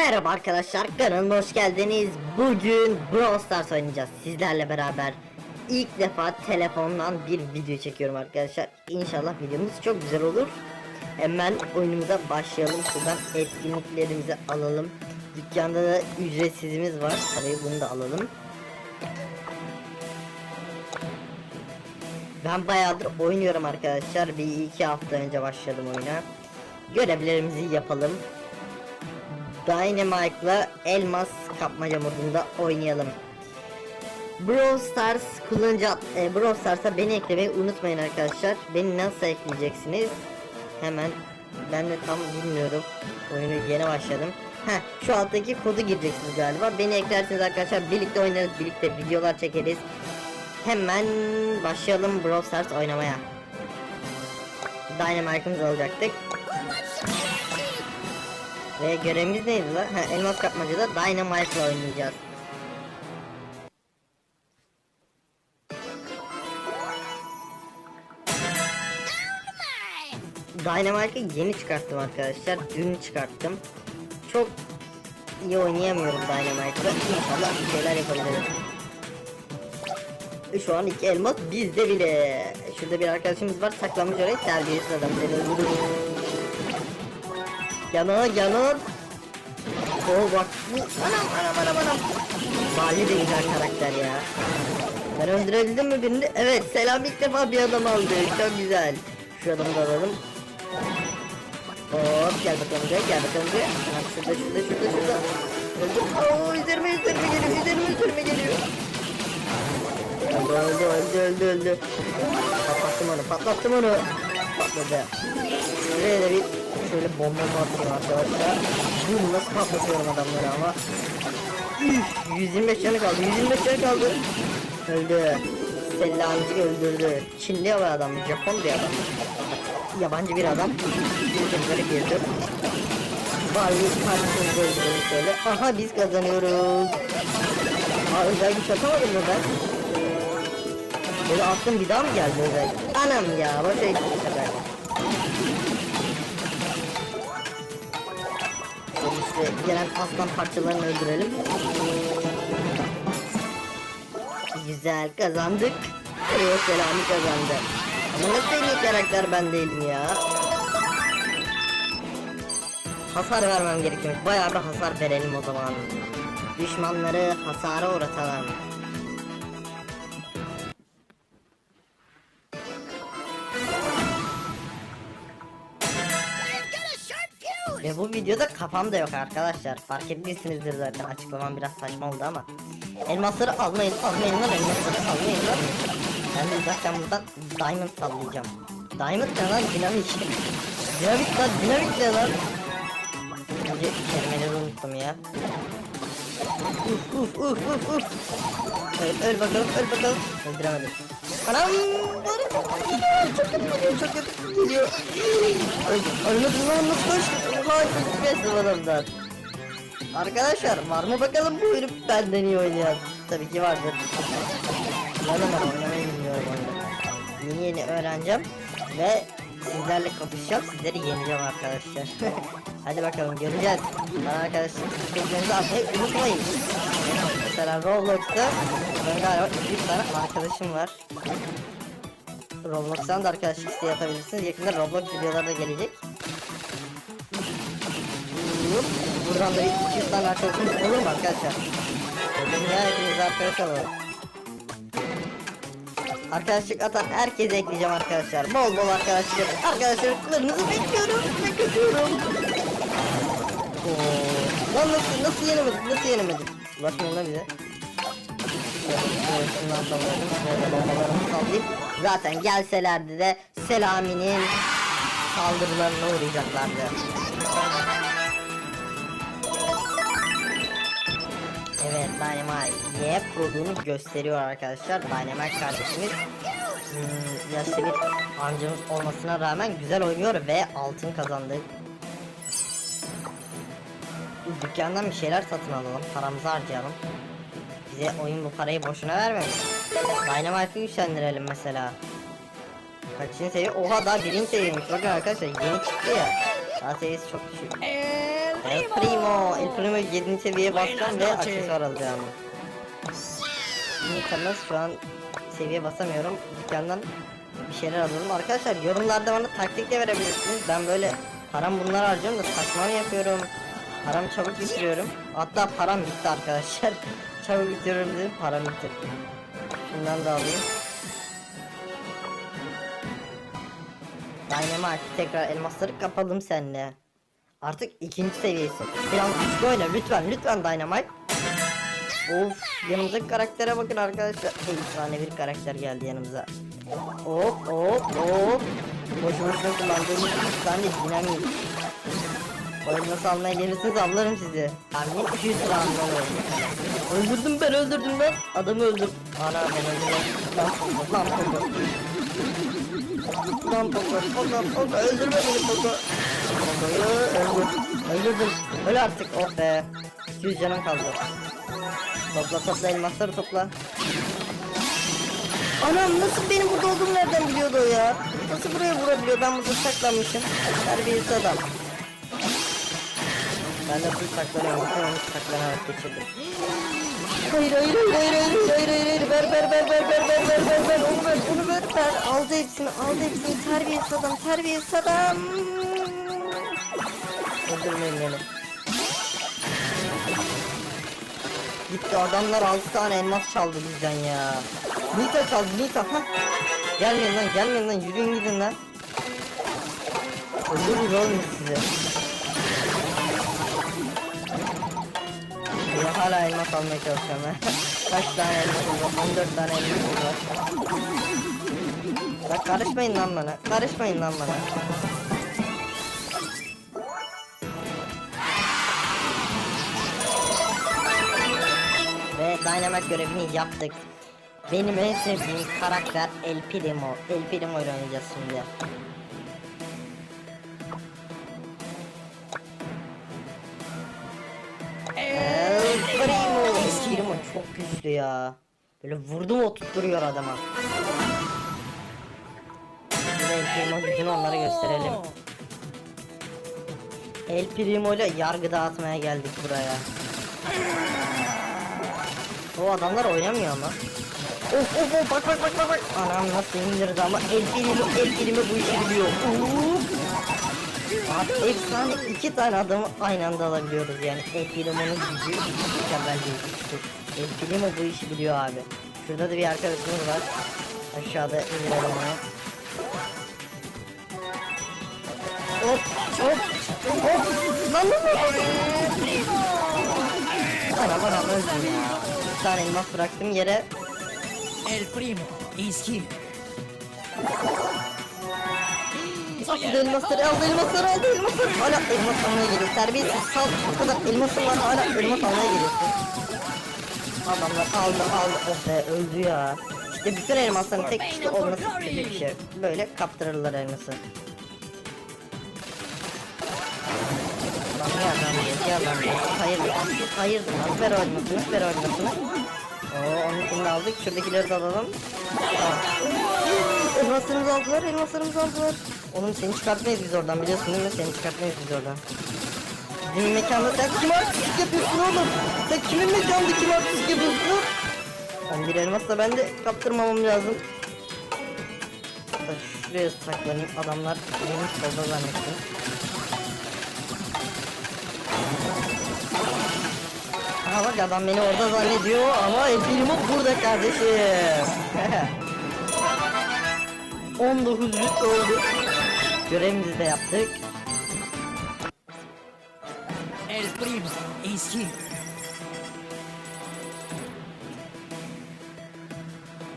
Merhaba arkadaşlar kanalıma hoş geldiniz. Bugün Brawl Stars oynayacağız sizlerle beraber. İlk defa telefondan bir video çekiyorum arkadaşlar. İnşallah videomuz çok güzel olur. Hemen oyunumuza başlayalım. Şuradan etkinliklerimizi alalım. Dükkanda da ücretsizimiz var. Tabii bunu da alalım. Ben bayağıdır oynuyorum arkadaşlar. Bir iki hafta önce başladım oyuna. Görevlerimizi yapalım. Dynamite'la elmas kapmaca modunda oynayalım. Brawl Stars kullanıcı e, Brawl Stars'a beni eklemeyi unutmayın arkadaşlar. Beni nasıl ekleyeceksiniz? Hemen ben de tam bilmiyorum. Oyunu yeni başladım. Heh, şu alttaki kodu gireceksiniz galiba. Beni eklerseniz arkadaşlar birlikte oynarız, birlikte videolar çekeriz. Hemen başlayalım Brawl Stars oynamaya. Dynamite'ımız alacaktık. Ve görevimiz neydi lan? Ha, elmas kapmacada Dynamite'la oynayacağız. Dynamite'ı yeni çıkarttım arkadaşlar. Dün çıkarttım. Çok iyi oynayamıyorum Dynamite'la. İnşallah bir şeyler yapabilirim. Şu an iki elmas bizde bile. Şurada bir arkadaşımız var saklanmış oraya terbiyesiz adam seni öldürür. Yana yana. Oo bak bu anam anam anam anam. Bali de güzel karakter ya. Ben öldürebildim mi birini? Evet selam ilk defa bir adam aldı. Çok güzel. Şu adamı da alalım. Hop gel bakalım buraya gel bakalım buraya. Ha, şurada şurada şurada şurada. Öldür. Oo üzerime üzerime geliyor üzerime üzerime geliyor. Öldü öldü öldü öldü öldü. Patlattım onu patlattım onu. Patladı. Şuraya da bir şöyle bomba atayım arkadaşlar. Bu nasıl patlatıyorum adamları ama. Üf, 125 canı kaldı 125 canı kaldı. Öldü. Selamcı öldürdü. Çinli bir adam, Japon bir adam. Yabancı bir adam. Bizimlere girdi. Barbie karşımızda öldürelim şöyle. Aha biz kazanıyoruz. Aa özel güç atamadım mı ben? Böyle attım bir daha mı geldi özel? Anam ya boş ver bu sefer. İşte gelen aslan parçalarını öldürelim. Güzel kazandık. Evet Selami kazandı. Ama nasıl en iyi karakter ben değilim ya. Hasar vermem gerekiyor. Bayağı bir hasar verelim o zaman. Düşmanları hasara uğratalım. Ve bu videoda kafam da yok arkadaşlar. Fark etmişsinizdir zaten. Açıklamam biraz saçma oldu ama. Elmasları almayın, almayın lan elmasları almayın lan. Ben de zaten buradan diamond sallayacağım. Diamond ne lan? Dinamik. dinamik lan, dinamik ne lan? Önce kelimeleri unuttum ya. Uf uf uf uf. Öl, öl bakalım, öl bakalım. Öldüremedim. Anam! Çok kötü geliyor, çok kötü geliyor. Öl- Ölmedin lan nasıl koş? Ulan çok kestim adamdan. Arkadaşlar var mı bakalım bu oyunu benden iyi oynayan? Tabii ki vardır. Yanım oynamayı bilmiyorum oyunu. Yeni yeni öğreneceğim ve sizlerle kapışacağım. Sizleri yeneceğim arkadaşlar. Hadi bakalım göreceğiz. Bana arkadaşlar fikirlerinizi atmayı unutmayın. Mesela Roblox'ta ben galiba 2 tane arkadaşım var. Roblox'tan da arkadaşlık isteği atabilirsiniz. Yakında Roblox videoları da gelecek. Buradan da bir 200 tane arkadaşımız olur mu arkadaşlar? Dünya hepiniz arkadaş olalım. Arkadaşlık atan herkese ekleyeceğim arkadaşlar. Bol bol arkadaşlık. Arkadaşlıklarınızı bekliyorum. Bekliyorum. Lan nasıl, nasıl yenemedik? Nasıl yenemedik? Bakmayın lan bize. Zaten gelselerdi de Selami'nin saldırılarına uğrayacaklardı. Evet Dynamite ye kurduğunu gösteriyor arkadaşlar. Dynamite kardeşimiz hmm, yaşlı bir amcamız olmasına rağmen güzel oynuyor ve altın kazandık. Dükkandan bir şeyler satın alalım. Paramızı harcayalım. Bize oyun bu parayı boşuna vermemiş. Dynamite'ı güçlendirelim mesela. Kaçıncı seviye? Oha daha birinci seviyeymiş. Bakın arkadaşlar yeni çıktı ya. Daha seviyesi çok düşük. El Primo. El Primo 7. seviyeye basacağım ve aksesuar alacağım. İnternet şu an seviye basamıyorum. Dükkandan bir şeyler alalım. Arkadaşlar yorumlarda bana taktik de verebilirsiniz. Ben böyle param bunları harcıyorum da saçma yapıyorum? Paramı çabuk bitiriyorum. Hatta param bitti arkadaşlar. çabuk bitiriyorum dedim param bitti. Şundan da alayım. Dynamite tekrar elmasları kapalım seninle. Artık ikinci seviyesi. Biraz güçlü oyna lütfen lütfen Dynamite. Of yanımızdaki karaktere bakın arkadaşlar. Efsane bir karakter geldi yanımıza. Hop hop hop. Boşu boşuna kullandığımız bir tane dinamik. Oyunu nasıl almaya gelirsiniz avlarım sizi. Tahmin 200 lira almalıyım. Öldürdüm ben öldürdüm ben. Adamı öldürdüm. Ana ben öldürdüm. Lan pogo lan pogo. Lan pogo pogo pogo öldürme beni pogo. Pogo'yu öldür. Öldürdüm. Öl artık oh be. 200 canım kaldı. Topla topla elmasları topla. Anam nasıl benim burada olduğumu nereden biliyordu o ya? Nasıl buraya vurabiliyor? Ben burada saklanmışım. Terbiyesiz adam. Ben de full saklanıyorum. Bütün onu saklanarak geçirdim. Hayır hayır hayır hayır hayır hayır hayır hayır ver ver ver ver ver ver ver ver ver onu ver onu ver ver aldı hepsini aldı hepsini terbiyesiz adam terbiyesiz adam öldürmeyin beni Gitti adamlar 6 tane elmas çaldı bizden ya. Nita çaldı Nita ha. Gelmeyin lan gelmeyin lan yürüyün gidin lan. Öldürürüz oğlum sizi. Hala elmas almaya çalışıyorum ha. Kaç tane elmas var? 14 tane elmas var. Bak karışmayın lan bana. Karışmayın lan bana. Ve Dynamite görevini yaptık. Benim en sevdiğim karakter El Primo. El Primo ile oynayacağız şimdi. Çok güçlü ya. Böyle vurdum o tutturuyor adama. El Primo gücünü onlara gösterelim. El Primo ile yargı dağıtmaya geldik buraya. O adamlar oynamıyor ama. Of of of bak bak bak bak bak. Anam nasıl indirdi ama el filmi el filmi bu işi biliyor. Abi efsane iki tane adamı aynı anda alabiliyoruz yani. El filminin gücü mükemmel bir güçtür. El filmi bu işi biliyor abi. Şurada da bir arkadaşımız var. Aşağıda indirelim onu. Hop hop hop. Lan lan lan. Ana bana öldüm ya. Bir tane elmas bıraktım yere. El primo is here. Aldı elmasları aldı elmasları aldı elmasları. Hala elmas almaya geliyor. Terbiyesiz sal. Bu kadar elmasın var hala elmas almaya geliyorsun. Adamlar aldı aldı. Oh be öldü ya. İşte bütün elmasların tek işte olması kötü bir şey. Böyle kaptırırlar elması. Lan ya adam ya adam. Hayır hayır lan ver elmasını ver elmasını. Oo onun için aldık. Şuradakileri de alalım. Tamam. Elmaslarımızı aldılar, elmaslarımızı aldılar. Oğlum seni çıkartmayız biz oradan biliyorsun değil mi? Seni çıkartmayız biz oradan. Bizim mekanda sen kim artistlik yapıyorsun oğlum? Sen kimin mekanda kim artistlik yapıyorsun? Ben bir elmasla ben de kaptırmamam lazım. Şuraya saklanayım adamlar beni solda zannetsin. Aha bak adam beni orada zannediyor ama filmi burada kardeşim. 19 rüt oldu. Görevimizi de yaptık. primos em si.